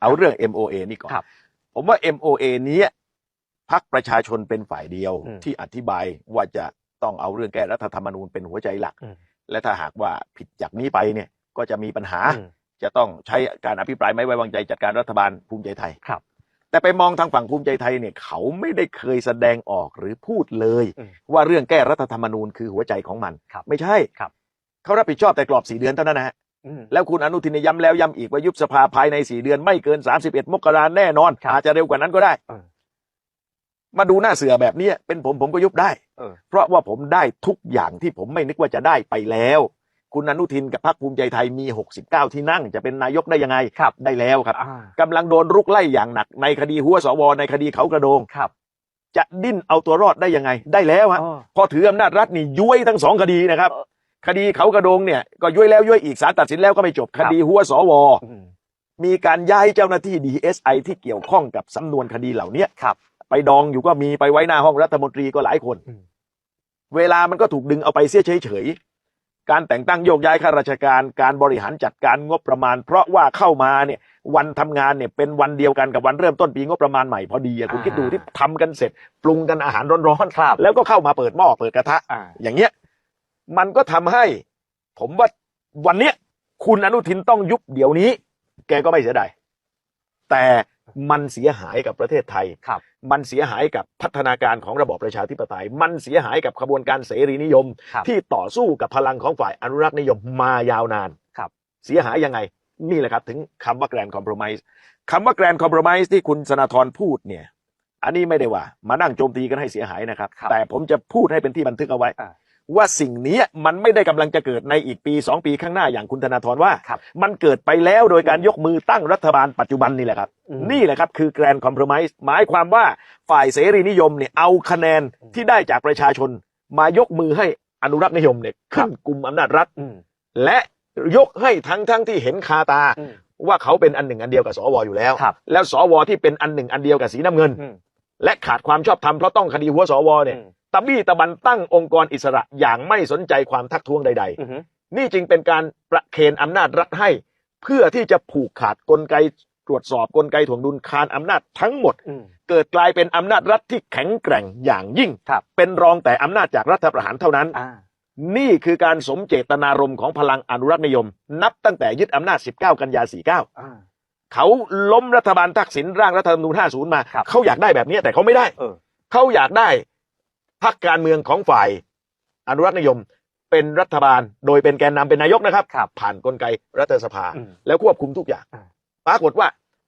เอาเรื่อง MOA นี่ก่อน ครับ ผมว่า MOA เนี้ยพักประชาชนเป็นฝ่ายเดียวอืมที่อธิบายว่าจะต้องเอาเรื่องแก้รัฐธรรมนูญเป็นหัวใจหลัก อืม และถ้าหากว่าผิดจากนี้ไปเนี่ยก็จะมีปัญหา อืม จะต้องใช้การอภิปรายไม่ไว้วางใจจัดการรัฐบาลภูมิใจไทย ครับแต่ไปมองทางฝั่งภูมิใจไทยเนี่ยเขาไม่ได้เคยแสดงออกหรือพูดเลย อืมว่าเรื่องแก้รัฐธรรมนูญคือหัวใจของมัน ครับไม่ใช่ครับ เขารับผิดชอบแต่กรอบสี่เดือนเท่านั้นนะฮะอืม แล้วคุณอนุทินเนี่ยย้ำแล้วย้ำอีกว่ายุบสภาภายในสี่เดือนไม่เกิน31มกราแน่นอนครับอาจจะเร็วกว่านั้นก็ได้เออมาดูหน้าเสือแบบนี้เป็นผมผมก็ยุบได้เออเพราะว่าผมได้ทุกอย่างที่ผมไม่นึกว่าจะได้ไปแล้ว คุณอนุทินกับพรรคภูมิใจไทยมี 69 ที่นั่งจะเป็นนายกได้ยังไงครับได้แล้วครับอ่ากำลังโดนรุกไล่อย่างหนัก ในคดีหัวสวในคดีเขากระโดงครับจะดิ้นเอาตัวรอดได้ยังไง ได้แล้วฮะอ๋อพอถืออำนาจรัฐนี่ย้วยทั้งสองคดีนะครับเออ คดีเขากระโดงเนี่ยก็ย้วยแล้วย้วยอีกศาลตัดสินแล้วก็ไม่จบคครับดีหัวสวอืมมีการย้ายเจ้าหน้าที่ DSI ที่เกี่ยวข้องกับสำนวนคดีเหล่าเนี้ยครับไปดองอยู่ก็มีไปไว้หน้าห้องรัฐมนตรีก็หลายคนอืมเวลามันก็ถูกดึงเอาไปเสียเฉยๆ การแต่งตั้งโยกย้ายข้าราชการ การบริหารจัดการงบประมาณ เพราะว่าเข้ามาเนี่ยวันทำงานเนี่ยเป็นวันเดียวกันกับวันเริ่มต้นปีงบประมาณใหม่พอดีอะคุณอ่าคิดดูที่ทำกันเสร็จ ปรุงกันอาหารร้อนครับๆแล้วก็เข้ามาเปิดหม้อเปิดกระทะอ่าอย่างเงี้ย มันก็ทำให้ ผมว่าวันเนี้ยคุณอนุทินต้องยุบเดี๋ยวนี้ แกก็ไม่เสียดายแต่มันเสียหายกับประเทศไทยครับ มันเสียหายกับพัฒนาการของระบอบประชาธิปไตย มันเสียหายกับขบวนการเสรีนิยมครับที่ต่อสู้กับพลังของฝ่ายอนุรักษ์นิยมมายาวนานครับ เสียหายยังไง นี่แหละครับ ถึงคำว่าแกรนคอม p r o m i s e คำว่าแกรนคอม p r o m i s e ที่คุณสนาธรพูดเนี่ย อันนี้ไม่ได้ว่า มานั่งโจมตีกันให้เสียหายนะครับครับแต่ผมจะพูดให้เป็นที่บันทึกเอาไว้อ่า ว่าสิ่งนี้มันไม่ได้กำลังจะเกิดในอีกปีสองปีข้างหน้าอย่างคุณธนาธรว่าครับมันเกิดไปแล้วโดยการยกมือตั้งรัฐบาลปัจจุบันนี่แหละครับอืมนี่แหละครับคือแกรนคอม p r o m i s e หมายความว่าฝ่ายเสรีนิยมเนี่ยเอาคะแนนที่ได้จากประชาชน มายกมือให้อนุรักษ์นิยมเนี่ยขึ้นกลุ่มอำนาจรัฐอืมและยกให้ทั้งทั้งที่เห็นคาตาอืมว่าเขาเป็นอันหนึ่งอันเดียวกับสวอยู่แล้วครับแล้วสวที่เป็นอันหนึ่งอันเดียวกับสีน้ำเงินอืมและขาดความชอบธรรมเพราะต้องคดีหัวสวเนี่ยอืมตะบี้ตะบันตั้งองค์กรอิสระอย่างไม่สนใจความทักท้วงใดอืมๆนี่จึงเป็นการประเคนอำนาจรัฐให้ เพื่อที่จะผูกขาดกลไกตรวจสอบกลไกถ่วงดุลคานอำนาจทั้งหมดอืมเกิดกลายเป็นอำนาจรัฐที่แข็งแกร่งอย่างยิ่งครับเป็นรองแต่อำนาจจากรัฐประหารเท่านั้นอ่านี่คือการสมเจตนารมณ์ของพลังอนุรักษ์นิยม นับตั้งแต่ยึดอำนาจ 19 กันยา 49อ่าเขาล้มรัฐบาลทักษิณร่างรัฐธรรมนูญ 50 มาครับเขาอยากได้แบบนี้แต่เขาไม่ได้เออเขาอยากได้ พรรคการเมืองของฝ่ายอนุรักษ์นิยมเป็นรัฐบาลโดยเป็นแกนนำเป็นนายกนะครับครับ ผ่านกลไกรัฐสภาอืมแล้วควบคุมทุกอย่างอ่าปรากฏว่า